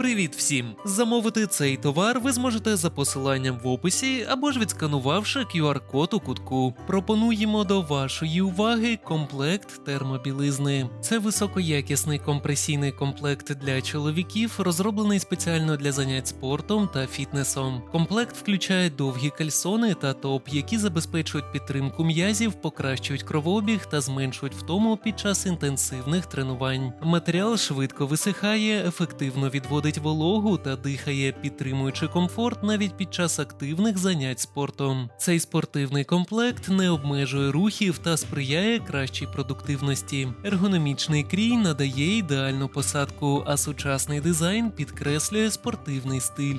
Привіт всім! Замовити цей товар ви зможете за посиланням в описі або ж відсканувавши QR-код у кутку. Пропонуємо до вашої уваги комплект термобілизни. Це високоякісний компресійний комплект для чоловіків, розроблений спеціально для занять спортом та фітнесом. Комплект включає довгі кальсони та топ, які забезпечують підтримку м'язів, покращують кровообіг та зменшують втому під час інтенсивних тренувань. Матеріал швидко висихає, ефективно відводить вологу та дихає, підтримуючи комфорт навіть під час активних занять спортом. Цей спортивний комплект не обмежує рухів та сприяє кращій продуктивності. Ергономічний крій надає ідеальну посадку, а сучасний дизайн підкреслює спортивний стиль.